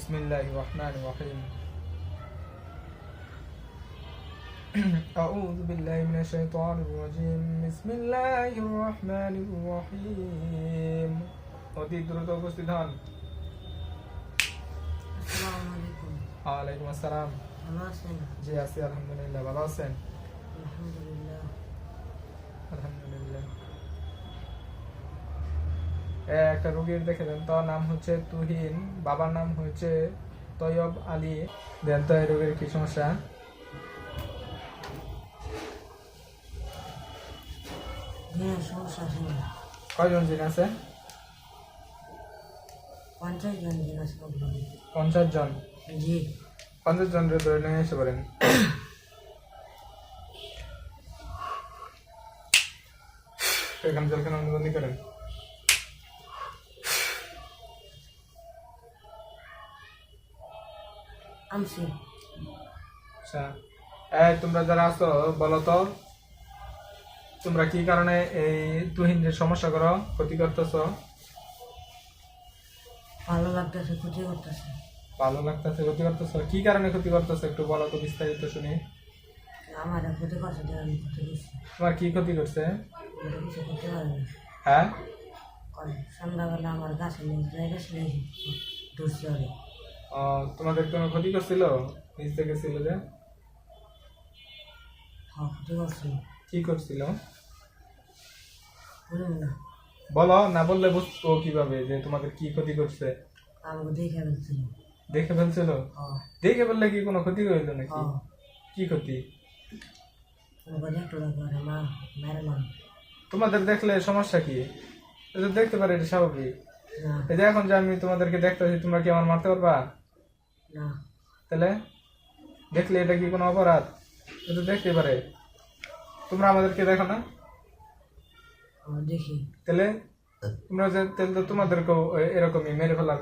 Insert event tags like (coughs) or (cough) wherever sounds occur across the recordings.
بسم الله الرحمن الرحيم أعوذ بالله من الشيطان الرجيم بسم الله الرحمن الرحيم অতি দ্রুত উপস্থিত হন আসসালামু আলাইকুম ওয়ালাইকুম আসসালাম ভালো আছেন জি আছি আলহামদুলিল্লাহ ভালো আছেন আলহামদুলিল্লাহ আলহামদুলিল্লাহ এ, একটা রোগীর দেখে দেন। তো নাম হচ্ছে তুহিন বাবার নাম হচ্ছে তৈয়ব আলী। দেন তো এই রোগীর কি সমস্যা? হ্যাঁ কয়জন জিন আছে? পঞ্চাশ জন আছে পঞ্চাশ জন? জি। পঞ্চাশ জন ধরে নিয়ে এসে পারেন (coughs) এখানে জলখানা অনুবন্ধী করেন। আনছি আচ্ছা। এই তোমরা যারা আছো বলো তো তোমরা কি কারণে এই তুহিনদের সমস্যা করো ক্ষতি করতেছ? ভালো লাগতেছে ক্ষতি করতেছে। ভালো লাগতেছে ক্ষতি করতেছ? কি কারণে ক্ষতি করতেছ? একটু বলো তো বিস্তারিত শুনি। আমার ক্ষতি করছে তোমার কি ক্ষতি করছে? হ্যাঁ? সন্ধ্যাবেলা আমার গাছে নিয়ে ওরে। ও, তোমাদের কোনো ক্ষতি করছিল? নিজ থেকে ছিল যে? হ্যাঁ কি করছিল? বলো না। বললে বুঝতো কীভাবে যে তোমাদের কি ক্ষতি করছে? দেখে ফেলছিল। দেখে ফেলছিল? হ্যাঁ। দেখে ফেললে কি কোনো ক্ষতি হইল নাকি? হ্যাঁ। কি ক্ষতি? দেখতে তোমাদের দেখলে সমস্যা কি? দেখতে পারে এটা স্বাভাবিক। এই যে এখন যে আমি তোমাদেরকে দেখতেছি তোমরা কি আমার মারতে পারবা? না। তাহলে দেখলে এটা কি কোনো অপরাধ? এটা দেখতে পারে। তোমরা আমাদেরকে দেখো না? দেখি। তাহলে তোমরা যে তাহলে তো তোমাদেরকেও এরকমই মেরে ফেলার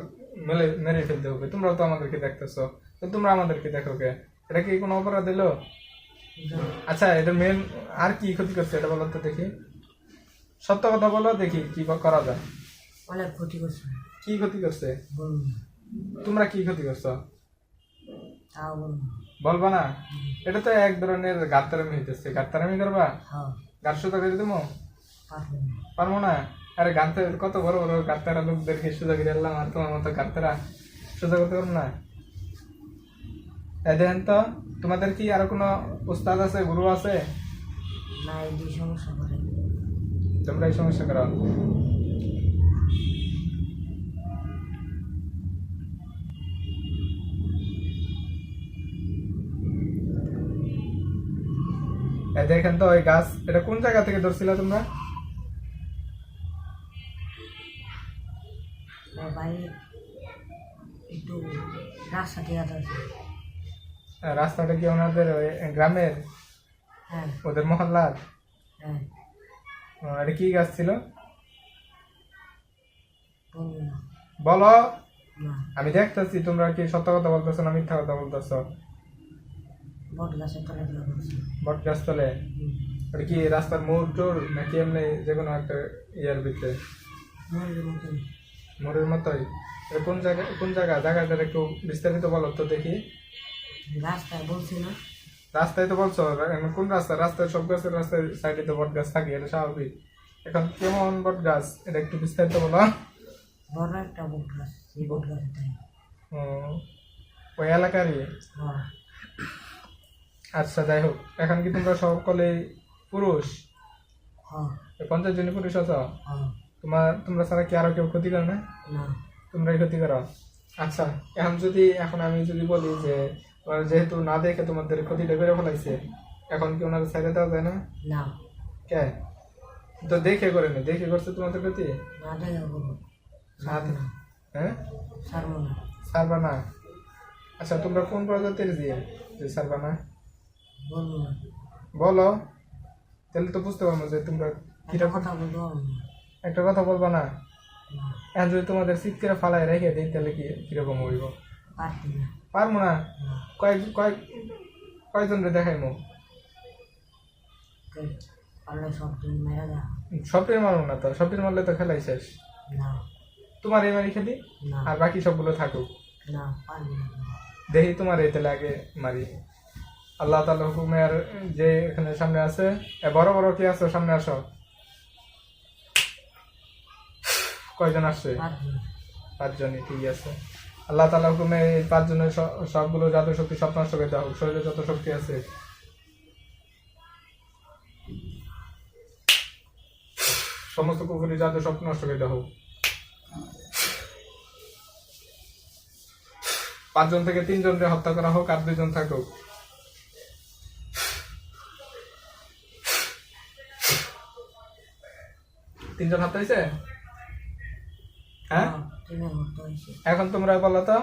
মেলে মেরে ফেলতে হবে। তোমরাও তো আমাদেরকে দেখতেছো। তো তোমরা আমাদেরকে দেখো কে? এটা কি কোনো অপরাধ দিলো আচ্ছা এটা মেন আর কি ক্ষতি করছে এটা বলো তো দেখি। সত্য কথা বলো দেখি কি বা করা যায়। অনেক ক্ষতি করছে। কি ক্ষতি করছে? তোমরা কি ক্ষতি করছ? তাও বলুন না? এটা তো এক ধরনের গাত্তারামি হইতেছে। গাত্তারামি করবা? হ্যাঁ। গার সুতা করে দেবো পারব না। আরে গানতে কত বড় বড় গাত্তারা লোকদেরকে করে এলাম আর তোমার মতো গাত্তারা সোজা করতে পারব না? দেখেন তো তোমাদের কি আরও কোনো উস্তাদ আছে গুরু আছে? না এই সমস্যা করে। তোমরা এই সমস্যা করো। দেখেন তো ওই গাছ এটা কোন জায়গা থেকে ধরছিল তোমরা? আহ, রাস্তাটা কি ওনাদের গ্রামের? হ্যাঁ। ওদের মহল্লার? হ্যাঁ। এটা কি গাছ ছিল? বলো। আমি দেখতেছি তোমরা কি সত্য কথা বলতেছো না মিথ্যা কথা বলতেছো? বট গাছের তলে তলে করছি বট গাছ তলে ওটা কি রাস্তার মোড় টোর নাকি এমনি যে কোনো একটা ইয়ার ভিতরে? মোড়ের মতোই। এটা কোন জায়গা কোন জায়গা? জায়গাটা একটু বিস্তারিত বলো তো দেখি। রাস্তায় বলছি না। রাস্তায় তো বলছো কোন রাস্তা? রাস্তায় সব গাছের রাস্তার সাইডে তো বট গাছ থাকে এটা স্বাভাবিক। এখন কেমন বট গাছ? এটা একটু বিস্তারিত বলো। বড় একটা বট গাছ সেই বট ও, ওই এলাকারই? হ্যাঁ। আচ্ছা যাই হোক। এখন কি তোমরা সকলেই পুরুষ? হ্যাঁ। পঞ্চাশ জনই পুরুষ আছো? হ্যাঁ। তোমার তোমরা ছাড়া কি আরও কেউ ক্ষতি করে না? তোমরাই ক্ষতি করো। আচ্ছা এখন যদি এখন আমি যদি বলি যে যেহেতু না দেখে তোমাদের ক্ষতিটা করে ফেলাইছে এখন কি ওনার সাইডে দেওয়া যায় না? না। কে? তো দেখে করে না দেখে করছে তোমাদের ক্ষতি? হ্যাঁ? সারবো না। সারবা না। আচ্ছা তোমরা কোন প্রজাতির দিয়ে যে সারবা না। বলো। তাহলে তো বুঝতে পারব যে তোমরা একটা কথা বলব। একটা কথা বলবা না? এখন যদি তোমাদের শীত করে ফালাই রেখে দিই তাহলে কি কীরকম হইব? পারব না। কয়েক কয়েক কয়জন রে দেখাইমো? মেরে সবটির মারবো না তো? সবটির মারলে তো খেলাই শেষ? তোমার এই মারি খেলি? আর বাকি সবগুলো থাকুক। দেখি তোমার এই তেলে আগে মারি। আল্লাহ তাআলা হুকুমের যে এখানে সামনে আছে বড় বড় কি আছে সামনে আসো। কয়জন আসছে। পাঁচজনই ঠিক আছে। আল্লাহ তাআলা হুকুমে এই পাঁচজনের সবগুলো জাদু শক্তি সব নষ্ট করে দেওয়া হোক শরীরে যত শক্তি আছে। সমস্ত কুকুরি জাদু সব নষ্ট করে দেওয়া হোক পাঁচজন থেকে তিনজনকে হত্যা করা হোক আর দুইজন থাকুক। তিনজন হাত হয়েছে হ্যাঁ? এখন তোমরা বলো তো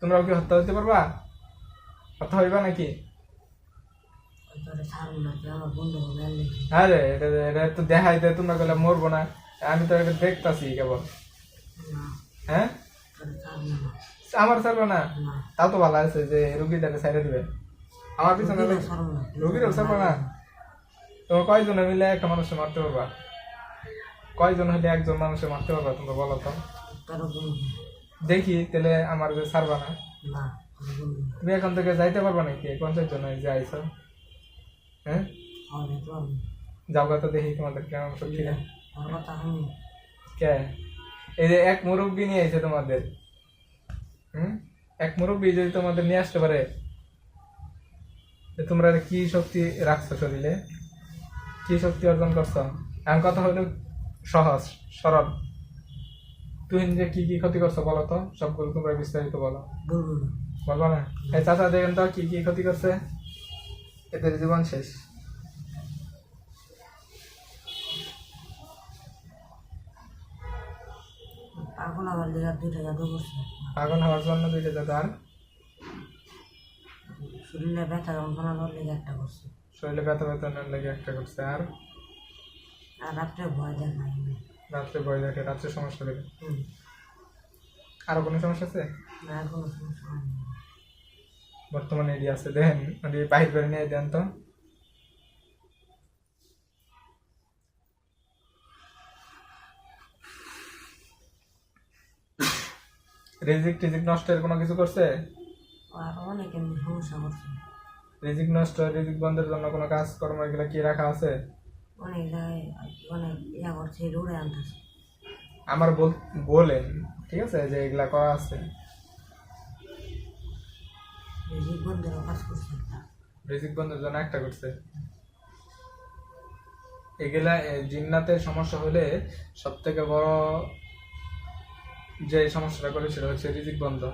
তোমরাও কি হত্যা হতে পারবা? হত্যা হইবা নাকি? আরে এটা এটা তো দেখাই দে তোমরা গেলে মরবো না। আমি তো এটা দেখতাছি কেবল। হ্যাঁ? আমার ছাড়বে না? না। তো ভালো আছে যে রুগীটাকে সাইডে দিবে। আমার পিছনে রুগীরাও ছাড়বে না। তোমার কয়জনে মিলে একটা মানুষকে মারতে পারবা? কয়জন হলে একজন মানুষকে মারতে পারবে তোমরা বলো তো? দেখি, তাহলে আমার যে ছাড়বা না? তুমি এখন থেকে যাইতে পারবা নাকি? পঞ্চাশ জন যে আইসো হ্যাঁ? যাও তো দেখি তোমাদের কেমন শুনি কে? এই যে এক মুরব্বী নিয়ে এসে তোমাদের। হুম? এক মুরব্বী যদি তোমাদের নিয়ে আসতে পারে তোমরা কি শক্তি রাখছো শরীরে? কি শক্তি অর্জন করছ? এখন কথা হলো সহজ সরল। তুই নিজে কি কি ক্ষতি করছ বলো তো? সবগুলো তোমরা বিস্তারিত বলো। বলব না? এই চাচা দেখেন তো কি কি ক্ষতি করছে? এদের জীবন শেষ। পাগল আমার লিগার দুইটা জাদু করছে। আগুন হওয়ার জন্য দুইটা আর? শরীরে ব্যথা যন্ত্রণা লেগে একটা করছে। শরীরে ব্যথা ব্যথা লেগে একটা করছে আর? আর রাত্রে ভয় দেখায় রাত্রে ভয় দেখে রাত্রে সমস্যা দেবে। আরও কোনো সমস্যা আছে? না কোনো সমস্যা বর্তমানে এটি আছে ওটি বাহির করে নিয়ে দেন তো। রিজিক টিজিক নষ্টের কোনো কিছু করছে? আর অনেক সমস্যা করছে। রিজিক নষ্ট রিজিক বন্ধের জন্য কোনো কাজ কর্ম এগুলো কি রাখা আছে? অনেক জায়গায় অনেক ইয়া করছে দৌড়ে আনতেছে। আমার বল- বলেন ঠিক আছে যে এগুলা করা আছে। রিজিক বন্ধেরও কাজ করছে একটা। রিজিক বন্ধের জন্য একটা করছে। এগুলা জিন্নাতের সমস্যা হলে সব থেকে বড় যে সমস্যাটা করে সেটা হচ্ছে রিজিক বন্ধ।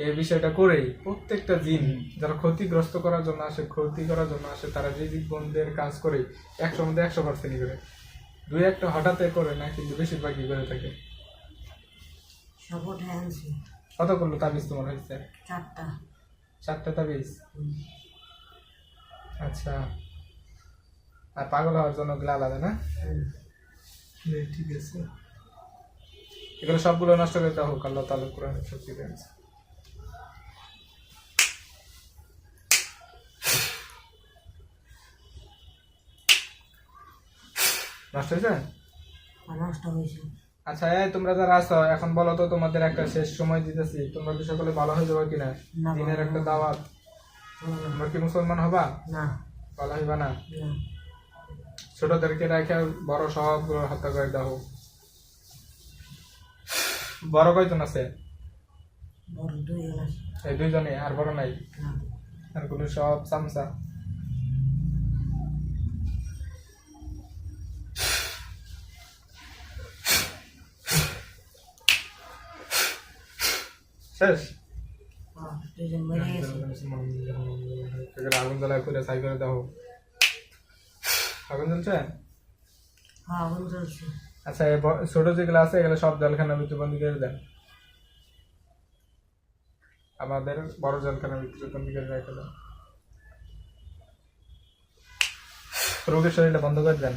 এই বিষয়টা করেই প্রত্যেকটা জিন যারা ক্ষতিগ্রস্ত করার জন্য আসে ক্ষতি করার জন্য আসে তারা রিজিক বন্ধের কাজ করে একশো মধ্যে একশো পার্সেন্টই করে। দুই একটা হঠাৎ করে না কিন্তু বেশিরভাগই করে থাকে। কত করল তাবিজ তোমার হয়েছে? চারটা। চারটা তাবিজ? আচ্ছা। আর পাগল হওয়ার জন্য ওগুলো আলাদা না? ঠিক আছে। এগুলো সবগুলো নষ্ট করতে হোক আল্লাহ তাআলা কোরআনের শক্তি নষ্ট হয়েছে? নষ্ট হয়েছে। আচ্ছা এই তোমরা যারা আছো এখন বলো তো তোমাদের একটা শেষ সময় দিতেছি। তোমরা কি সকলে ভালো হয়ে যাবে কিনা? দিনের একটা দাওয়াত। তোমরা কি মুসলমান হবা? না। ভালো হইবা না? ছোটদেরকে রেখে বড় সবগুলো হত্যা করে দাও। বড় কয়জন আছে? এই দুইজনে আর বড় নাই? আর কোনো সব চামচা? শেষ? আগুন জ্বালায় খুলে সাই করে দাও আগুন জ্বলছে আচ্ছা ছোট যেগুলো আছে এগুলো সব জলখানা ভিতরে বন্দি করে দেন। আমাদের বড় জলখানা ভিতরে বন্দি করে রেখে দেন। রোগীর শরীরটা বন্ধ করে দেন।